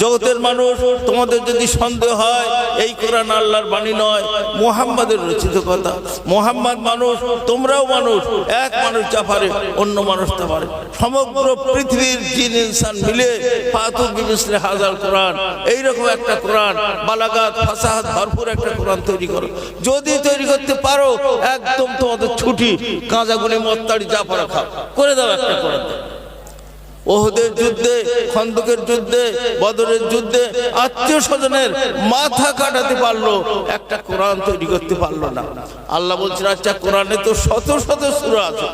জগতের মানুষ, তোমাদের যদি সন্দেহ হয়, এই কোরআন আল্লাহর বাণী নয়। মুহাম্মাদের রচিত কথা। মুহাম্মদ মানুষ, তোমরাও মানুষ, এক মানুষ যা পারে, অন্য মানুষ তা পারে। সমগ্র পৃথিবীর জিন, ইনসান মিলে হাজার একটা ভরপুর একটা তৈরি করো। যদি তৈরি করতে পারো, একদম তোমাদের ছুটি কাঁচাগুলি মত্তাড়ি যা পারা খাও। করে দাও একটা কোরআন। ওহদের যুদ্ধে, খন্দকের যুদ্ধে, বদরের যুদ্ধে আত্মীয় স্বজনের মাথা কাটাতে পারল, একটা কোরআন তৈরি করতে পারল না। আল্লাহ বলছেন আচ্ছা কোরআনে তো শত শত সুরা আছে।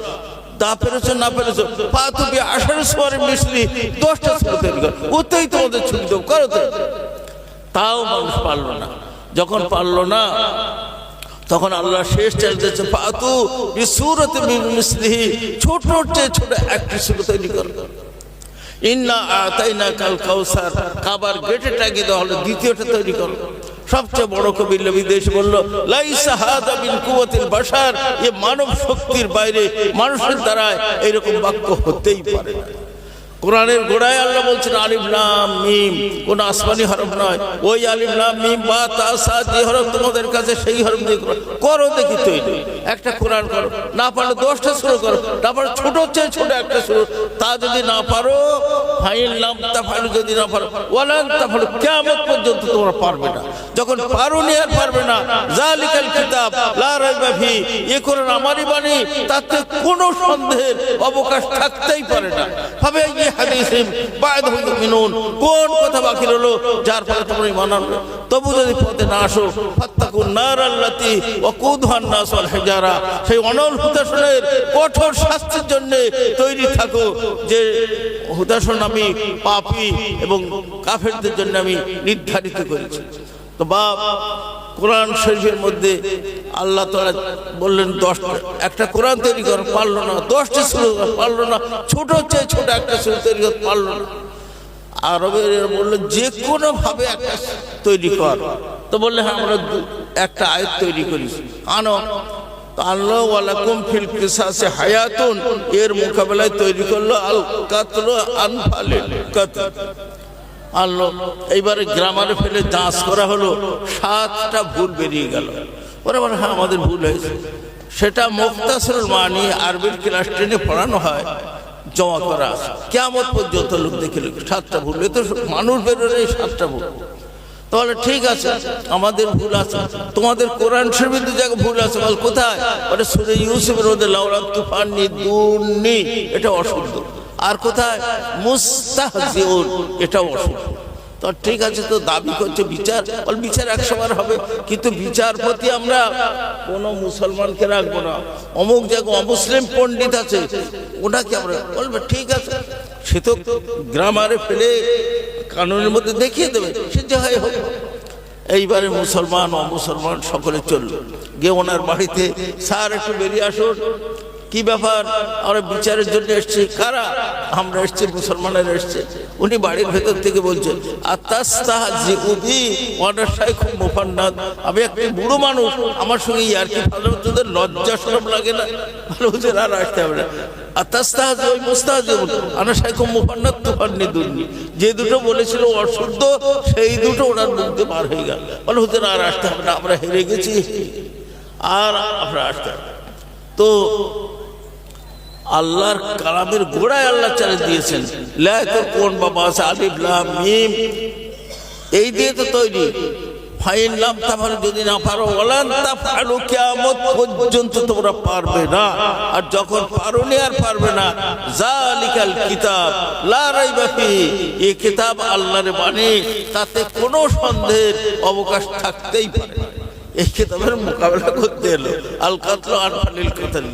তা পেরেছ, না পেরেছ? পা তুমি আষাঢ় সোয়ারে মিশলি, দশটা সুরা তৈরি কর। ওতেই তোমাদের ছুটি দেবো, করো তো। তাও মানুষ পারল না। যখন পারল না, তখন আল্লাহ শেষ চাল দিয়েছে পাতু বিসুরত মিসলিহি ছোট ছোট একটি সুরা তৈরি করো। ইন্না আতাইনা কাল কাউসার কাবার গেটে টাগিয়ে দেওয়া হলো, দ্বিতীয়টা তৈরি করো সবচেয়ে বড় কবি দেশ বলল বাশার। এ মানব শক্তির বাইরে মানুষের দ্বারা এরকম বাক্য হতেই পারে না। কোরআনের গোড়ায় আল্লাহ বলছেন লাম মিম, কোন আসমানি হরফ নয়। ওই আলিফ লাম মিম বা তা সা যে হরফ তোমাদের কাছে সেই হরফ দিয়ে করো। দেখি তৈরি। একটা কোরআন করো, না পারলে দশটা শুরু করো। না পারো ছোট চেয়ে ছোট একটা শুরু। তা যদি না পারো ফাইন নাম তা ফালু যদি না পারো, ওয়ালান তা ফালু কেমন পর্যন্ত তোমরা পারবে না। যখন পারোনি আর পারবে না। জালিকাল কিতাব, লা রাইবা ফি, এ কোরআন আমারই বাণী, তাতে কোনো সন্দেহের অবকাশ থাকতেই পারে না। ভাবে হাদিসিম কোন কথা বাকি যার ফলে তোমরা ঈমান আনবে। তবু যদি পথে না আসো, ফাত্তাকুন নার আল্লাতি ওয়াকুদহান নাস হিজারা। সেই অনল হুতাশনের কঠোর শাস্তির জন্য তৈরি থাকো, যে হুতাশন আমি পাপী এবং কাফেরদের জন্য আমি নির্ধারিত করেছি। তো বাপ কোরআন শরীফের মধ্যে আল্লাহ তাআলা বললেন দশটা একটা কোরআন তৈরি কর, পারল না। দশটা শুরু পারল না, ছোট চেয়ে ছোট একটা শুরু তৈরি করতে পারল না। আরবের বলল, যে কোনো ভাবে একটা তৈরি কর। তো বললে হ্যাঁ আমরা একটা আয়াত তৈরি করি। আনো হায়াতুন। এর মোকাবেলায় তৈরি করল আল কাতল আনফালে কাতল আনলো। এইবারে গ্রামারে ফেলে যাঁচ করা হলো, সাতটা ভুল বেরিয়ে গেল। ওরা বলে হ্যাঁ আমাদের ভুল হয়েছে। সেটা মুক্তাসরুল মানি আরবির ক্লাস টেনে পড়ানো হয়, জমা করা কেমন পর্যন্ত লোক দেখে লোক সাতটা ভুল। তো মানুষ বেরোলে সাতটা ভুল। তাহলে ঠিক আছে, আমাদের ভুল আছে। তোমাদের কোরআন শরীফের জায়গায় ভুল আছে, বল কোথায়? ওটা সুরে ইউসুফের মধ্যে, লাউলা তুফানি দুর্নি এটা অশুদ্ধ। আর কোথায়? মুস্তাহজিউন। এটাও অশুদ্ধ তো ঠিক আছে, তো দাবি করছে বিচার। বল, বিচার একশো বার হবে। কিন্তু বিচারপতি আমরা কোনো মুসলমানকে রাখব না। অমুক জায়গায় অমুসলিম পণ্ডিত আছে ওটাকে আমরা বলবে, ঠিক আছে। সে তো গ্রামারে ফেলে কানুনের মধ্যে দেখিয়ে দেবে। সে যে হয় হোক। এইবারে মুসলমান, অমুসলমান, সকলে চলল গিয়ে ওনার বাড়িতে, স্যার, একটু বেরিয়ে আসুন। কি ব্যাপার? আমরা বিচারের জন্য এসছি। কারা? আমরা এসছি, মুসলমানের এসছে। উনি বাড়ির ভেতর থেকে বলছেন আমি একটা বুড়ো মানুষ, আমার সঙ্গে ইয়ার কি ভালো তোদের লজ্জা সরম লাগে না? ভালো হুজুর, আর আসতে হবে না। যে দুটো বলেছিল অশুদ্ধ, সেই দুটো ওনার মধ্যে পার হয়ে গেল। বলে হুজুর, আর আসতে হবে না, আমরা হেরে গেছি। আর আমরা আসতে তো আল্লাহর কালামের গোড়ায় আল্লাহ চালে দিয়েছেন। লেখক কোন বাবা আছে আলিফ লাম মিম। এই দিয়ে তো তৈরি। ফাইন লাম তাফার যদি না পারো ওলান তাফালু কিয়ামত পর্যন্ত তোমরা পারবে না। আর যখন পারোনি আর পারবে না। জালিকাল কিতাব, লা রাইবা ফি। এই কিতাব আল্লাহর বাণী, তাতে কোনো সন্দেহের অবকাশ থাকতেই পারে না। এই কিতাবের মোকাবেলা করতে এলো। আল কাতল আনফালিল কাতাল।